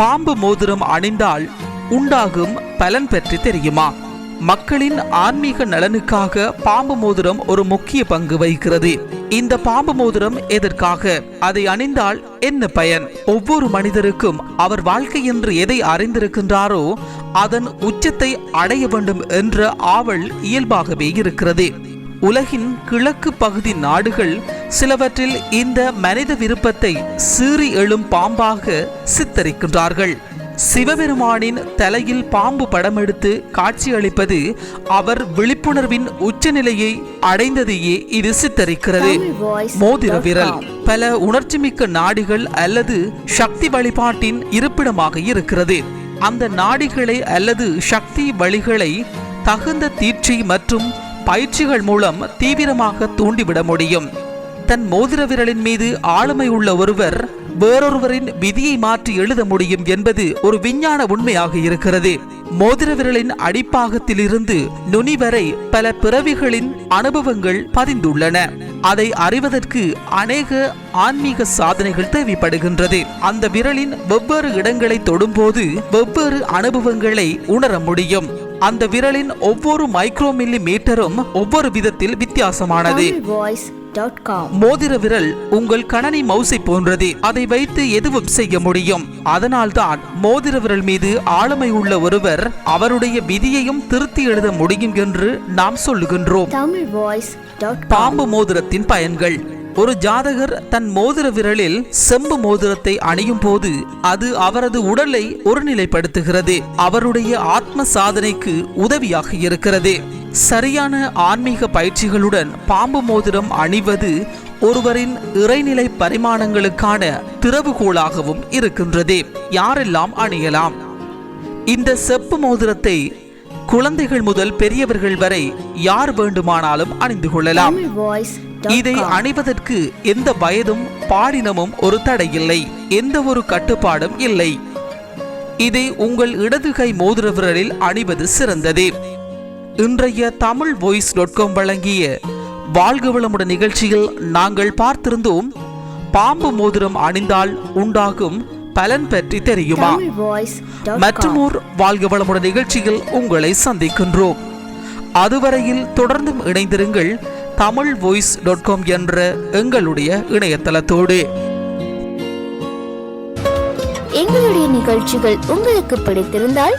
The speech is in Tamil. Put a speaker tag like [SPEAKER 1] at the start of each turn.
[SPEAKER 1] பாம்பு மோதிரம் அணிந்தால் உண்டாகும் பலன் பற்றி தெரியுமா? மக்களின் ஆன்மீக நலனுக்காக பாம்பு மோதிரம் ஒரு முக்கிய பங்கு வகிக்கிறது. இந்த பாம்பு மோதிரம் எதற்காக? அதை அணிந்தால் என்ன பயன்? ஒவ்வொரு மனிதருக்கும் அவர் வாழ்க்கை என்று எதை அறிந்திருக்கின்றாரோ அதன் உச்சத்தை அடைய வேண்டும் என்ற ஆவல் இயல்பாகவே இருக்கிறது. உலகின் கிழக்கு பகுதி நாடுகள் சிலவற்றில் இந்த மனித விருப்பத்தை சீறி எழும் பாம்பாக சித்தரிக்கின்றார்கள். சிவபெருமானின் தலையில் பாம்பு படம் எடுத்து காட்சியளிப்பது அவர் விழிப்புணர்வின் உச்சநிலையை அடைந்ததையே இது சித்தரிக்கிறது. மோதிர விரல் பல உணர்ச்சிமிக்க நாடிகள் அல்லது சக்தி வழிபாட்டின் இருப்பிடமாக இருக்கிறது. அந்த நாடிகளை அல்லது சக்தி வழிகளை தகுந்த தீட்சி மற்றும் பயிற்சிகள் மூலம் தீவிரமாக தூண்டிவிட முடியும். தன் மோதிர விரலின் மீது ஆளுமை உள்ள ஒருவர் வேறொருவரின் விதியை மாற்றி எழுத முடியும் என்பது ஒரு விஞ்ஞான உண்மையாக இருக்கிறது. மோதிர விரலின் அடிப்பாகத்திலிருந்து நுனி வரை பல பிறவிகளின் அனுபவங்கள் பதிந்துள்ளன. அதை அறிவதற்கு அநேக ஆன்மீக சாதனைகள் தேவைப்படுகின்றது. அந்த விரலின் வெவ்வேறு இடங்களை தொடும்போது வெவ்வேறு அனுபவங்களை உணர முடியும். அந்த விரலின் ஒவ்வொரு மைக்ரோ மில்லி மீட்டரும் ஒவ்வொரு விதத்தில் வித்தியாசமானது. மோதிர விரல் உங்கள் கணனி மவுசை போன்றது. அதை வைத்து எதுவும் செய்ய முடியும். அதனால்தான் மோதிர விரல் மீது ஆளுமை உள்ள ஒருவர் அவருடைய விதியையும் திருத்தி எழுத முடியும் என்று நாம் சொல்லுகின்றோம். பாம்பு மோதிரத்தின் பயன்கள். ஒரு ஜாதகர் தன் மோதிர விரலில் செம்பு மோதிரத்தை அணியும் போது அது அவரது உடலை ஒருநிலைப்படுத்துகிறது. அவருடைய ஆத்ம சாதனைக்கு உதவியாக இருக்கிறது. சரியான ஆன்மீக பயிற்சிகளுடன் பாம்பு மோதிரம் அணிவது ஒருவரின் இறைநிலை பரிமாணங்களுக்கான திறவுகோலாகவும் இருக்கின்றது. யாரெல்லாம் அணியலாம்? இந்த செப்பு மோதிரத்தை குழந்தைகள் முதல் பெரியவர்கள் வரை யார் வேண்டுமானாலும் அணிந்து கொள்ளலாம். இதை அணிவதற்கு எந்த வயதும் பாலினமும் ஒரு தடையில்லை. எந்த ஒரு கட்டுப்பாடும் இல்லை. இதை உங்கள் இடது கை மோதிர விரலில் அணிவது சிறந்தது. இன்றைய தமிழ் வாய்ஸ் டாட் காம் வழங்கிய வாழ்க வளமுடன் நிகழ்ச்சியில் நாங்கள் பார்த்திருந்தோம் பாம்பு மோதிரம் அணிந்தால் உண்டாகும் பலன் பற்றி தெரியுமா? மற்றும் ஓர் வாழ்க வளமுடன் நிகழ்ச்சியில் உங்களை சந்திக்கின்றோம். அதுவரையில் தொடர்ந்தும் இணைந்திருங்கள் தமிழ் வாய்ஸ் டாட் காம் என்ற எங்களுடைய இணையதளத்தோடு.
[SPEAKER 2] எங்களுடைய நிகழ்ச்சிகள் உங்களுக்கு பிடித்திருந்தால்